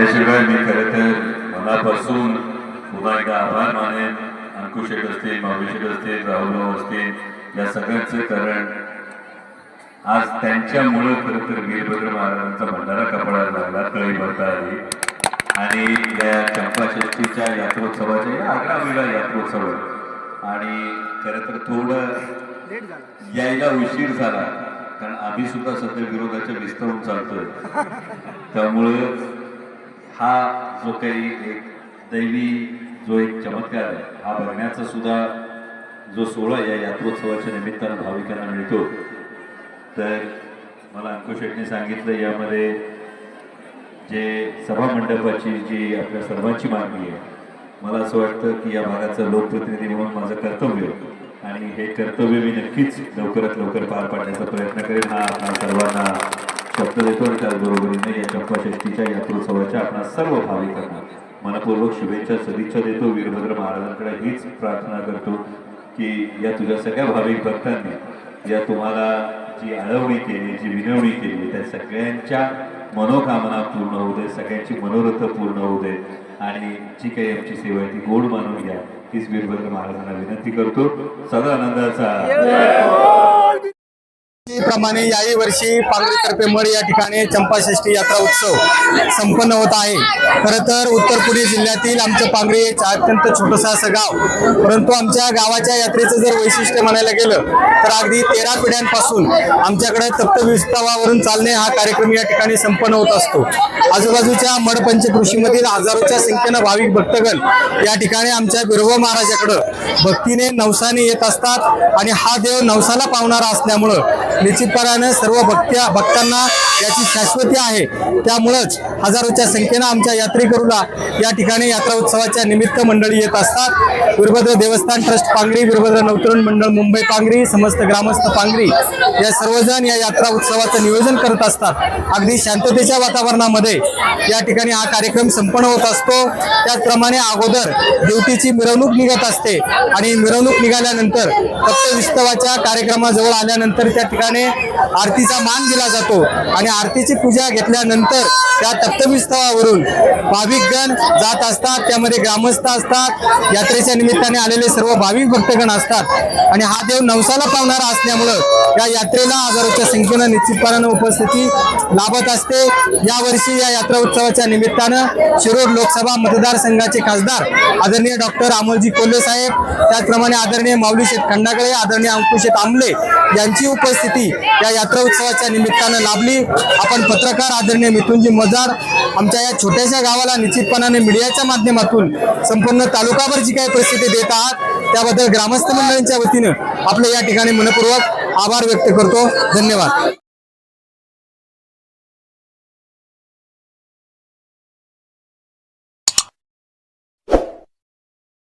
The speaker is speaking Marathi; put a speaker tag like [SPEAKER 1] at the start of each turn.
[SPEAKER 1] त्याशिवाय मी खरं तर मनापासून पुन्हा एकदा आभार मानेन अंकुश शेठ असतील माऊली शेठ असतील राहुलराव असतील या सगळ्यांचं कारण आज त्यांच्यामुळं खरं तर वीरभद्र महाराजांचा भंडारा कपडा लागला तळी भरता आली आणि या चंपाषष्टीच्या यात्रोत्सवाच्या या आगामीला यात्रोत्सव आहे. आणि खरं तर थोडं यायला उशीर झाला कारण आम्ही सुद्धा सध्या विरोधाच्या विस्तरून चालतोय त्यामुळं हा जो काही एक दैवी जो एक चमत्कार आहे हा बघण्याचा सुद्धा जो सोहळा या यात्रोत्सवाच्या निमित्तानं भाविकांना मिळतो. तर मला अंकुश शेटने सांगितलं यामध्ये जे सभामंडपाची जी आपल्या सर्वांची मागणी आहे मला असं वाटतं की या भागाचं लोकप्रतिनिधी म्हणून माझं कर्तव्य आणि हे कर्तव्य मी नक्कीच लवकरात लवकर पार पाडण्याचा प्रयत्न करेन. हा आपल्या सर्वांना शब्द देतो त्याचबरोबरीने या चंपाषष्टीच्या यात्रोत्सवाच्या आपण सर्व भाविकांना मनपूर्वक शुभेच्छा सदिच्छा देतो. वीरभद्र महाराजांकडे हीच प्रार्थना करतो की या तुझ्या सगळ्या भाविक भक्तांनी या तुम्हाला जी आळवणी केली जी विनवणी केली त्या सगळ्यांच्या मनोकामना पूर्ण होऊ दे सगळ्यांची मनोरथ पूर्ण होऊ दे. आणि जी काही आमची सेवा आहे ती गोड मानून घ्या. हीच वीरभद्र महाराजांना विनंती करतो. सदा आनंदाचा
[SPEAKER 2] प्रमाणे याही वर्षी पांगरीतर्फे मड या ठिकाणी चंपाषष्ठी यात्रा उत्सव संपन्न होत आहे. खरं तर उत्तर पुणे जिल्ह्यातील आमचं पांगरी एक अत्यंत छोटंसं असं गाव. परंतु आमच्या गावाच्या यात्रेचं जर वैशिष्ट्य म्हणायला गेलं तर अगदी तेरा पिढ्यांपासून आमच्याकडे तप्तविस्तवावरून चालणे हा कार्यक्रम या ठिकाणी संपन्न होत असतो. आजूबाजूच्या मडपंचकृषीमधील हजारोच्या संख्येनं भाविक भक्तगण या ठिकाणी आमच्या बिरव महाराजाकडं भक्तीने नवसाने येत असतात आणि हा देव नवसाला पावणारा असल्यामुळं निश्चितपणाने सर्व भक्त्या भक्तांना याची शाश्वती आहे. त्यामुळंच हजारोच्या संख्येनं आमच्या यात्रेकरूला या ठिकाणी यात्रा उत्सवाच्या निमित्त मंडळी येत असतात. वीरभद्र देवस्थान ट्रस्ट पांगरी वीरभद्र नवतरुण मंडळ मुंबई पांगरी समस्त ग्रामस्थ पांगरी या सर्वजण या यात्रा उत्सवाचं नियोजन करत असतात. अगदी शांततेच्या वातावरणामध्ये या ठिकाणी हा कार्यक्रम संपन्न होत असतो. त्याचप्रमाणे अगोदर देवतीची मिरवणूक निघत असते आणि मिरवणूक निघाल्यानंतर फक्त विस्तवाच्या कार्यक्रमाजवळ आल्यानंतर त्या ठिकाणी आरतीचा मान दिला जातो आणि आरतीची पूजा घेतल्यानंतर त्या तप्तविस्थळावरून भाविकगण जात असतात त्यामध्ये ग्रामस्थ असतात यात्रेच्या निमित्ताने आलेले सर्व भाविक भक्तगण असतात. आणि हा देव नवसाला पावणारा असल्यामुळं या यात्रेला हजारोच्या संख्येनं निश्चितपणानं उपस्थिती लाभत असते. यावर्षी या यात्रा उत्सवाच्या निमित्तानं शिरूर लोकसभा मतदारसंघाचे खासदार आदरणीय डॉक्टर अमोलजी कोल्हे साहेब त्याचप्रमाणे आदरणीय माऊली शेठ खंडाकडे आदरणीय अंकुशेत आमले यांची उपस्थिती या यात्रा उत्सवाच्या निमित्तानं लाभली. आपण पत्रकार आदरणीय मिथुनजी मजार आमच्या या छोट्याशा गावाला निश्चितपणाने मीडियाच्या माध्यमातून संपूर्ण तालुकाभर जी काही परिस्थिती देत आहात त्याबद्दल ग्रामस्थ मंडळींच्या वतीनं आपलं या ठिकाणी मनपूर्वक आभार व्यक्त करतो. धन्यवाद.